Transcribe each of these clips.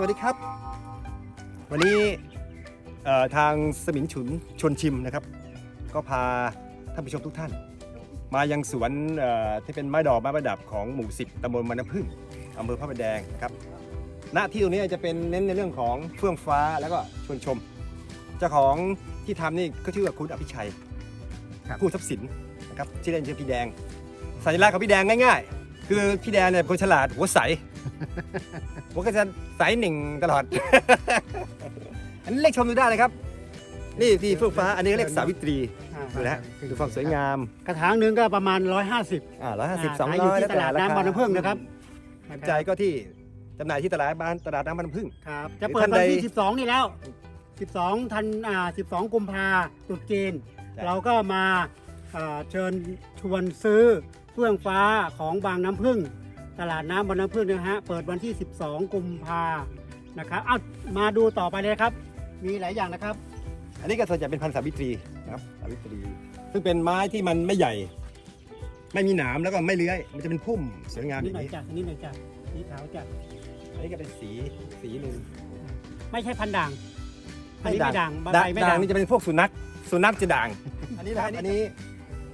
สวัสดีครับ วันนี้ทางสมิงฉุนชวนชิมนะครับ ก็พาท่านผู้ชมทุกท่าน มายังสวนที่เป็นไม้ดอกไม้ประดับของหมู่สิบตำบลมันพึ่งอำเภอพระประแดงนะครับณที่ตรงนี้จะเป็นเน้นในเรื่องของเฟื่องฟ้าแล้วก็ชวนชม เจ้าของที่ทำนี่ก็ชื่อว่าคุณอภิชัยผู้ทรัพย์สินนะครับชื่อเล่นชื่อพี่แดงสัญลักษณ์ของพี่แดงง่ายๆ คือพี่แดงเนี่ยเป็นคนฉลาดหัวใส ผมก็จะใสหนึ่งตลอด อันนี้เลขชมดูได้เลยครับ นี่ที่เฟื่องฟ้าอันนี้เรียกสาวิตรีดูนะฮะดูความสวยงามกระถางหนึ่งก็ประมาณ 150อ่าร้อยห้าสิบสองขายอร้ยู่อยที่ตลาดน้ำบางน้ำพึ่งนะครับสนใจก็ที่จำหน่ายที่ตลาดบ้านตลาดน้ำบางน้ำพึ่งครับหรือจะเปิดท่านวันใดที่ 12 นี่แล้ว 12ธันอ่า12 กุมภาตรุษจีนใช่เราก็มาอ่าเชิญชวนซื้อเฟื่องฟ้าของบางน้ำพึ่ง ตลาดน้ำบางน้ำพึ่งนะฮะเปิดวันที่ 12 กุมภานะครับอ้าวมาดูต่อไปเลยครับ มีหลายอย่างนะครับ อันนี้ก็ส่วนใหญ่เป็นพันธุ์สาวิตรีนะครับสาวิตรี ซึ่งเป็นไม้ที่มันไม่ใหญ่ ไม่มีหนามแล้วก็ไม่เลื้อย มันจะเป็นพุ่มสวยงามอนิดย่างหน่อยนี้จ้ะนิดหน่อยจ้ะสีขาวจ้ะอันนี้ก็เป็นสีสีหนึ่งไม่ใช่พันด่างอันนี้ไม่ด่างใบด่างไม่ด่าด่างงนี่จะเป็นพวกสุนัขสุนัขจะด่างอันนี้นะครับอันนี้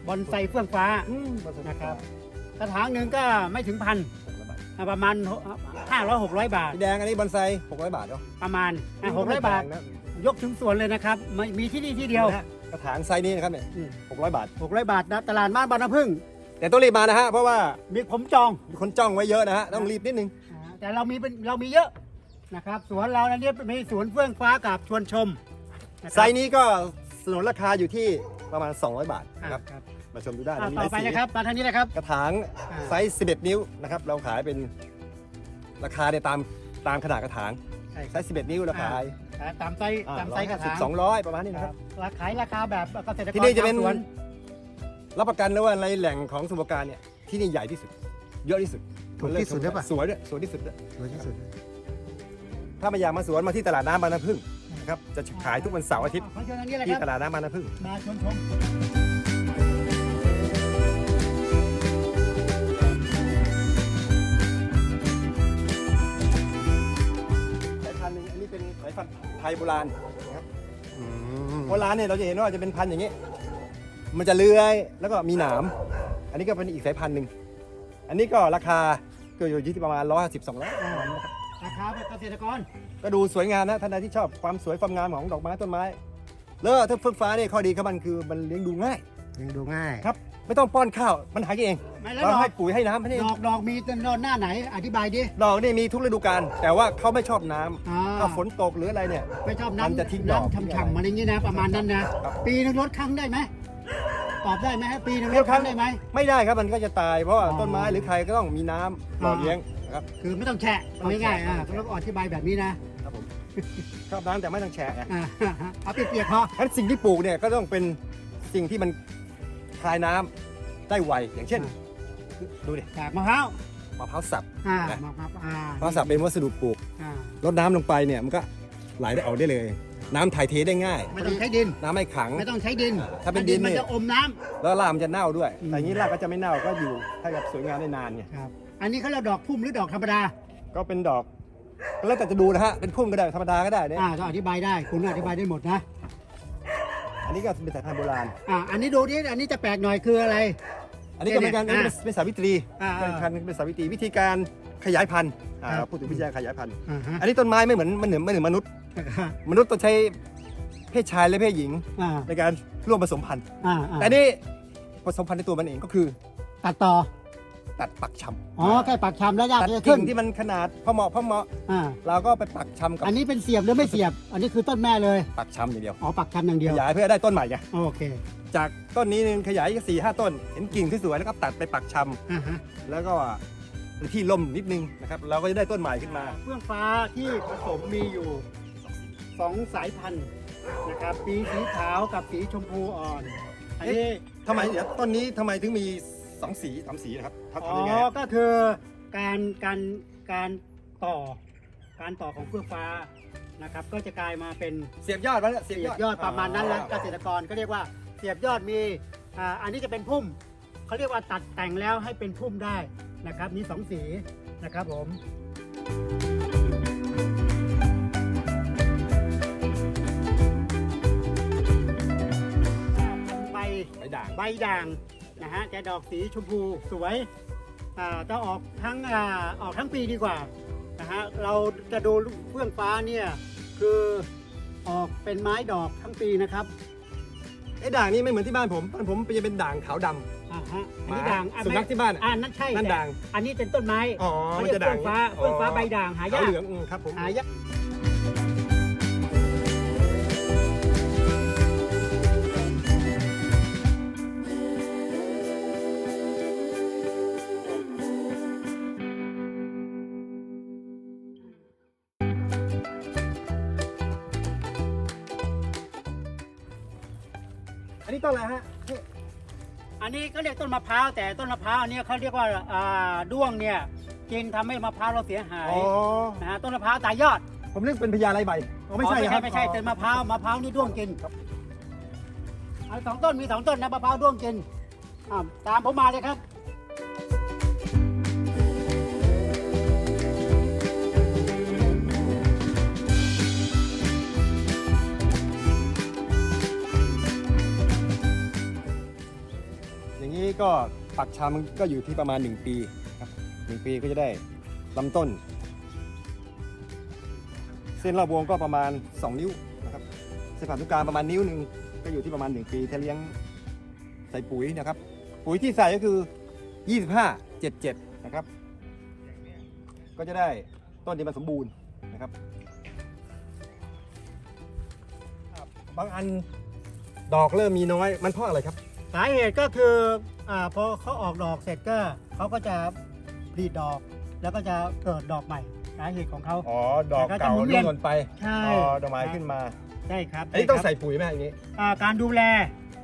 บอนไซเฟื่องฟ้าอืมนะครับ กระถางหนึ่งก็ไม่ถึงพันประมาณห้าร้อยหกร้อยบาทพี่แดงอันนี้บอนไซ600 บาทเนาะประมาณหกร้อยบาทนะยกถึงสวนเลยนะครับไม่มีที่นี่ที่เดียวนะฮะกระถางไซส์นี้นะครับเนี่ยอืม600 บาทหกร้อยบาทนะตลาดบ้านบานน้ำพึ่ง แต่ต้องรีบมานะฮะ เพราะว่ามีผมจองมีคนจ้องไว้เยอะนะฮะ ต้องรีบนิดนึงอ่าแต่เรามีเป็นเรามีเยอะนะครับ สวนเราอันนี้มีสวนเฟื่องฟ้ากับชวนชมนะครับไซส์นี้ก็สนนราคาอยู่ที่ ประมาณ 200 บาทอ่านะครับครับมาชมดูได้อ่ามีหต่อลายไปสีนะครับมาทางนี้นะครับ กระถางอ่า ไซส์ 11 นิ้วนะครับเราขายเป็นราคาเนี่ยตามตามขนาดกระถางใช่ไซส์ 11 นิ้วเราขายอ่าตามไซส์ตามไซส์กระถางสองร้อยประมาณนี้นะนะคครัรับบราขายราคาแบบเกษตรกรที่นี่จะเป็นชาวสวนรับประกันเลยว่าในแหล่งของสมุทรปราการเนี่ยที่นี่ใหญ่ที่สุด เยอะที่สุดถูกที่สุดหรือเปล่าสวยด้วยสวยที่สุดด้วยสวยที่สุดถ้าไม่อยากมาสวนมาที่ตลาดน้ำบางน้ำพึ่ง นะครับจะขายทุกวันเสาร์อาทิตย์ขอเชิญทางนี้เลยคที่รับตลาดน้ำบางน้ำพึ่ง มาชวนชมสายพันธุ์หนึงอันนี้เป็นสายพันธุ์ไทยโบราณนะครับโบราณเนี่ยเราจะเห็นว่าจะเป็นพันธุ์อย่างนี้ มันจะเลื้อยแล้วก็มีหนาม อันนี้ก็เป็นอีกสายพันธุ์หนึ่ง อันนี้ก็ราคาก็อยู่ที่ประมาณ1 5 0 200อ่าราคาแบบเกษตรกรก็ดูสวยงามนะท่านใดที่ชอบความสวยความงามของดอกไม้ต้นไม้แล้วถ้าเฟื่องฟ้าเนี่ยข้อดีของมันคือมันเลี้ยงดูง่ายยังดูง่าย ครับไม่ต้องป้อนข้าวมันหายเองไม่แล้วเราดอกให้ปุ๋ยให้น้ำให้นี่ดอกดอกมีต้นหน้าไหนอธิบายดิ ดอกนี่มีทุกฤดูกาลแต่ว่าเขาไม่ชอบน้ำอ่าถ้าฝนตกหรืออะไรเนี่ย ไม่ชอบมันน้ำจะทิ้งดอกน้ำฉ่ำๆอะไรอย่างนี้นะประมาณนั้นนะ ครับ ปีนึงลดครั้งได้ไหมตอบได้ไหมฮะปีนึงลเดียดวคครั้รั้งงได้ไหม ไม่ได้ครับมันก็จะตายเพราะว่าอ๋อต้นไม้หรือใครก็ต้องมีน้ำหล่ออ่าเลี้ยงนะ ครับ คือไม่ต้องแฉะเอาง่ายๆอ่าต้องอธิบายแบบนี้นะครับผมชอบน้ำแต่ไม่ต้องแฉะไงอ่าเอาเปียกๆพองั้นสิ่งที่ปลูกเนี่ยก็ต้องเป็นสิ่งที่มันคายน้ำได้ไวอย่างเช่น ดูดิจากมะพร้าวมะพร้าวสับอ่านะมะพร้าวอ่ามะพร้าวสับเป็นวัสดุปลูกอ่าลดน้ำลงไปเนี่ยมันก็ไหลได้ออกได้เลย น้ำถ่ายเทได้ง่าย ไม่ต้องใช้ดิน น้ำไม่ขัง ไม่ต้องใช้ดินถ้าเป็นดินมันเนี่ย จะอมน้ำ แล้วรากมันจะเน่าด้วยอืมแต่อย่างนี้รากก็จะไม่เน่าก็อยู่ให้กับสวยงามได้นานไง ครับ อันนี้เขาเรียกดอกพุ่มหรือดอกธรรมดา ก็เป็นดอกก็แล้วแต่จะดูนะฮะเป็นพุ่มก็ได้ธรรมดาก็ได้เนี่ยอ่าต้องอธิบายได้คุณอธิบายได้หมดนะ อันนี้ก็เป็นสายพันธุ์โบราณอ่าอันนี้ดูดิอันนี้จะแปลกหน่อยคืออะไร อันนี้ก็เหมือนกันเนี่ยอันนี้เป็นเป็นสาวิตรีอ่าเป็นพันธุ์เป็นสาวิตรีวิธีการขยายพันธุ์อ่าครับเราพูดถึงวิธีการขยายพันธุ์อ่าฮะอันนี้ต้นไม้ไม่เหมือนมันเหมือนไม่เหมือนมนุษย์ มนุษย์ต้องใช้เพศชายและเพศหญิงอ่าในการร่วมผสมพันธุ์อ่าอ่าแต่อันนี่ผสมพันธุ์ในตัวมันเองก็คือ ตัดต่อ ตัดปักชำอ๋อแค่ปักชำแล้วยากตัดจะกิ่ขึ้นงที่มันขนาดพอเหมาะพอเหมาะอ่าเราก็ไปปักชำกับอันนี้เป็นเสียบหรือไม่เสียบ อันนี้คือต้นแม่เลยปักชำอย่างเดียว อ๋อปักชำอย่างเดีขยว ยายเพื่อได้ต้นใหม่ไงโอเคจากต้นนี้หนึงขยายสี่ห้าต้น เห็นกิ่งที่สวยแล้วก็ตัดไปปักชำอ่าฮะแล้วก็ที่ล่มนิดนึงนะครับเราก็จะได้ต้นใหม่ขึ้นมา เฟื่องฟ้าที่ผสมมีอยู่สองสายพันธุ์นะครับปีสีขาวกับสีชมพูอ่อน อันนี้ ทำไมเดี๋ยวต้นนี้ทำไมถึงมี สองสีสามสีนะครับทำอ๋อยังไงอะก็คือการการการต่อการต่อของเฟื่องฟ้านะครับ ก็จะกลายมาเป็นเสียบยอดว้แล้วเสียบยอดประมาณนั้นแล้วเกษตรกรก็เรียกว่าเสียบยอดมีอันนี้จะเป็นพุ่มเขาเรียกว่าตัดแต่งแล้วให้เป็นพุ่มได้นะครับมีสองสีนะครับผม ใบด่าง ใบด่าง นะฮะจะดอกสีชมพูสวยอ่าจะออกทั้งอ่าออกทั้งปีดีกว่านะฮะเราจะดูเฟื่องฟ้าเนี่ยคือออกเป็นไม้ดอกทั้งปีนะครับไอ้ด่างนี่ไม่เหมือนที่บ้านผมบ้านผมจะเป็นด่างขาวดำอ่าฮะอันหมานี้ด่างอะสุนัขที่บ้านอะอ่านั่นใช่นั่นแต่ด่าง อันนี้เป็นต้นไม้อ๋อเขามันเรียกจะด่างเฟื่องฟ้าเฟื่องฟ้าใบด่างหาขายาวกเหลืองอืมครับผมหายาก อันนี้ต้นอะไรฮะอันนี้ก็เรียกต้นมะพร้าวแต่ต้นมะพร้าวอันนี้เขาเรียกว่าอ่าด้วงเนี่ยกินทำให้มะพร้าวเราเสียหายอ๋อนะฮะต้นมะพร้าวตายยอดผมเรียกเป็นพญาไรใบอ๋อไม่ใช่อ๋อครับไม่ใช่เป็นมะพร้าวมะพร้าวนี่ด้วงกินเอาสองต้นมีสองต้นนะมะพร้าวด้วงกินอ่าตามผมมาเลยครับ นี้ก็ปักชำมันก็อยู่ที่ประมาณ 1 ปีครับหนึ่งปีก็จะได้ลำต้น เส้นรอบวงก็ประมาณ 2 นิ้วนะครับเส้นผ่านศูนย์กลางประมาณนิ้วหนึ่งก็อยู่ที่ประมาณ 1 ปีถ้าเลี้ยงใส่ปุ๋ยนะครับ ปุ๋ยที่ใส่ก็คือ 25 77 นะครับ ก็จะได้ต้นที่มันสมบูรณ์นะครับบางอันดอกเริ่มมีน้อยมันเพราะอะไรครับ สาเหตุก็คืออาพอเขาออกดอกเสร็จก็เขาก็จะผลิดอก แล้วก็จะเกิดดอกใหม่ สาเหตุของเขา อ๋อ ดอกแต่ก็จะเก่าหมุนเวีร่ยนวงหล่นไปใช่ อ๋อดอกไม้ขึ้นมา ใช่ครับอันนี้ต้องช่ครับใส่ปุ๋ยไหมอย่างนี้ อ่าการดูแล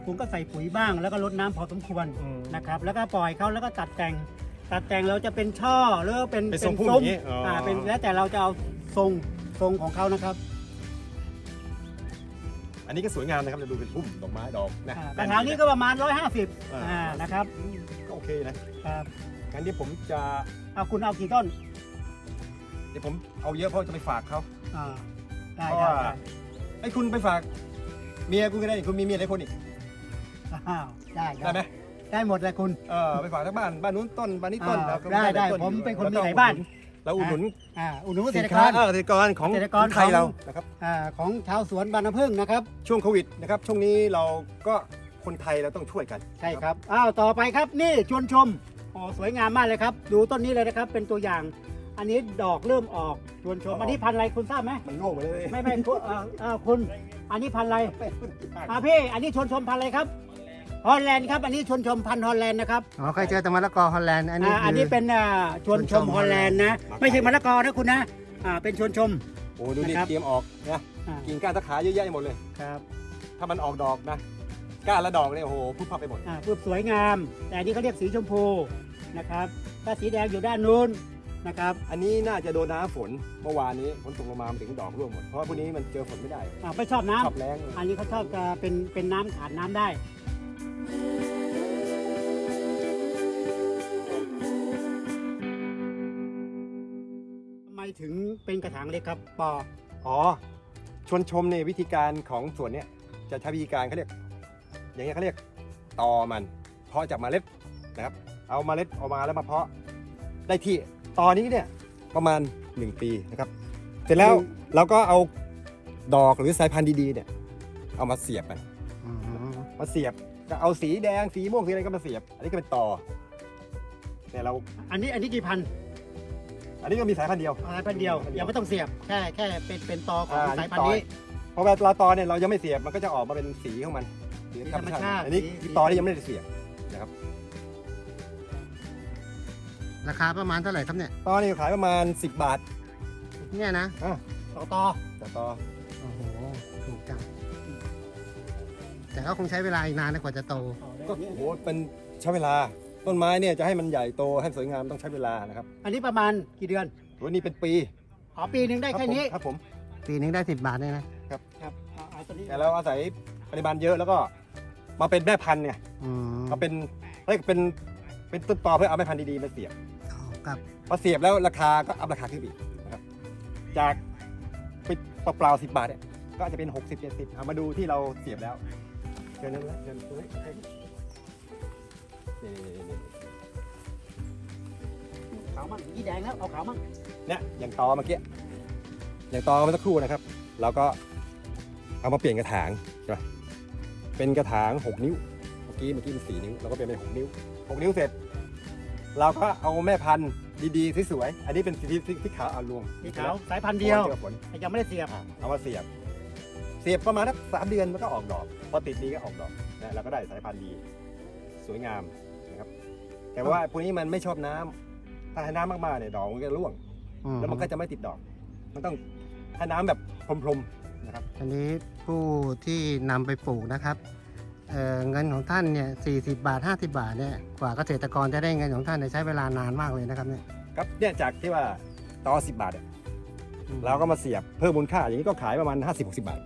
คุณก็ใส่ปุ๋ยบ้าง แล้วก็รดน้ำพอสมควรอืมนะครับ แล้วก็ปล่อยเขาแล้วก็ตัดแต่ง ตัดแต่งเราจะเป็นช่อหรือเป็นเป็นทรงพุ่มอย่างนี้อ๋ออ่าเป็นแล้วแต่เราจะเอาทรงทรงของเขานะครับ อันนี้ก็สวยงามนะครับจะดูเป็นพุ่มดอกไม้ดอกนะอ่ากระถางนี้ก็ประมาณ 150อ่าอ่านะครับก็โอเคนะครับงั้นเดี๋ยวผมจะเอาคุณเอากี่ต้นเดี๋ยวผมเอาเยอะเพราะจะไปฝากเขา อ่าได้เพราะได้ว่า ได้ไอ้คุณไปฝาก เมียคุณก็ได้คุณมีเมียหลายคนอีกอ้าวได้ได้ไหมได้หมดเลยคุณ เออไปฝากทั้งบ้านบ้านนู้นต้นบ้านนี้ต้นอ่าแล้วก็ได้ได้ต้ผมเป็นคนแล้วก็มีหลายบ้าน เราอุดหนุนอ่าอุดหนุนเกษสิตนรกค้าร เออเกษตรกรของเกษตรกรของ ไทยของเรานะครับอ่าของชาวสวนบานน้ำผึ้งนะครับ ช่วงโควิดนะครับช่วงนี้เราก็คนไทยเราต้องช่วยกันใช่ครับ อ้าว ต่อไปครับ นี่ชวนชมโอ้สวยงามมากเลยครับ ดูต้นนี้เลยนะครับ เป็นตัวอย่าง อันนี้ดอกเริ่มออกชวนชม อันนี้พันธุ์อะไรคุณทราบไหม มันโง่ไปเลยไม่ไม่คุณเอ่อเอ่อคุณ อันนี้พันธุ์อะไรอ่าพี่ อันนี้ชวนชมพันธุ์อะไรครับ ฮอลแลนด์ครับ อันนี้ชวนชมพันธุ์ฮอลแลนด์นะครับอ๋อเคยเจอแต่มะละกอฮอลแลนด์อันนี้อ่าคือันนี้เป็นอ่าชวนชมชวนชมฮอลแลนด์นะมะพร้าวไม่ใช่มะละกอนะคุณนะอ่าเป็นชวนชม โอ้ดูดินะครับ เตรียมออกนะอ่ากิ่งก้านตะขาเยอะแยะหมดเลย ครับถ้ามันออกดอกนะก้านและดอกเนี่ยโอ้โหพุ่พับไปหมดอ่าปุ๊บสวยงาม แต่อันนี้เขาเรียกสีชมพูนะครับถ้าสีแดงอยู่ด้านนู้นนะครับอันนี้น่าจะโดนน้ำฝนเมื่อวานนี้ฝนตกลงมามันถึงดอกร่วงหมดเพราะว่าพวกนี้มันเจอฝนไม่ได้อ่าไม่ชอบน้ำชอบแรงอันนี้เขาชอบจะเป็นเป็นน้ำขาดน้ำได้ ทำไมถึงเป็นกระถางเล็กครับปออ๋อ ชวนชมในยวิธีการของสวนเนี่ยจะใช้วิธีการเขาเรียก อย่างเงี้ยเขาเรียกตอมัน เพาะจากเมล็ดนะครับ เอาเมล็ดออกมาแล้วมาเพาะได้ที่ตอนนี้เนี่ยประมาณ 1 ปีนะครับ เสร็จแล้วเราก็เอาดอกหรือสายพันธุ์ดีๆเนี่ยเอามาเสียบมันอืมมาเสียบ ก็เอาสีแดงสีม่วงสีอะไรก็มาเสียบ อันนี้ก็เป็นต่อเนี่ยเราอันนี้อันนี้กี่พันอันนี้ก็มีสายพันธุ์เดียว สายพันธุ์เดียวสายพันธุ์เดียวยังไม่ต้องเสียบแค่แค่เป็นเป็นตอของอ่าสายพันธุ์นี้เพราะเวลาตอเนี่ยเรายังไม่เสียบมันก็จะออกมาเป็นสีของมันสีธรรมชาติอันนี้สีคือตอที่ยังไม่ได้เสียบนะครับ ราคาประมาณเท่าไหร่ครับเนี่ยตอนี่ขายประมาณ 10 บาทเนี่ยนะต่อตอแต่ตอโอ้โหถูกจัง แต่ก็คงใช้เวลาอีกนานนะกว่าจะโต ก็โอ้โหเป็นใช้เวลา ต้นไม้เนี่ยจะให้มันใหญ่โตให้สวยงามต้องใช้เวลานะครับอันนี้ประมาณกี่เดือนวันนี้เป็นปีอ๋อปีหนึ่งได้แค่นี้ครับผมปีนึงได้สิบบาทเนี่ยนะ ครับเอาเอาตัวนี้แต่เราอาศัยปริมาณเยอะแล้วก็มาเป็นแม่พันธุ์เนี่ยอืมมาเป็นเรียกเป็นเป็นต้นตอเพื่อเอาแม่พันธุ์ดีๆมาเสียบอ๋อครับ พอเสียบแล้วราคาก็อัพราคาขึ้นอีกนะครับจากไปเปล่าๆสิบบาทเนี่ยก็อาจจะเป็น 60 70เอามาดูที่เราเสียบแล้ว เชิญนะเชิญตรงนี้นี่นี่นี่นี่ขาวมั่งยี่แดงแล้วเอาขาวมั่งเนี่ยอย่างตอเมื่อกี้อย่างตอเมื่อสักครู่นะครับเราก็เอามาเปลี่ยนกระถางใช่ไหมเป็นกระถาง 6 นิ้ว เมื่อกี้เมื่อกี้เป็น4นิ้วเราก็เปลี่ยนเป็น6นิ้ว 6 นิ้วเสร็จ เราก็เอาแม่พันธุ์ดีๆสวยๆอันนี้เป็นสีที่ขาวอารวงสีขาวสายพันธุ์เดียวแต่ยังไม่ได้เสียบเอามาเสียบ เสียบประมาณสักสามเดือนมันก็ออกดอก พอติดดีก็ออกดอกนะเราก็ได้สายพันธุ์ดี สวยงามนะครับ แต่ว่าพวกนี้มันไม่ชอบน้ำถ้าให้น้ำมากๆเนี่ยดอกมันก็ร่วง อืมแล้วมันก็จะไม่ติดดอก มันต้องให้น้ำแบบพรมๆนะครับ อันนี้ผู้ที่นำไปปลูกนะครับเอ่อเงินของท่านเนี่ย40 บาท 50 บาทเนี่ยกว่าเกษตรกรจะได้เงินของท่านเนี่ยใช้เวลานานมากเลยนะครับเนี่ย ครับเนี่ยจากที่ว่าต่อ10บาทเนี่ยเราก็มาเสียบเพิ่มมูลค่าอย่างนี้ก็ขายประมาณ 50-60 บาท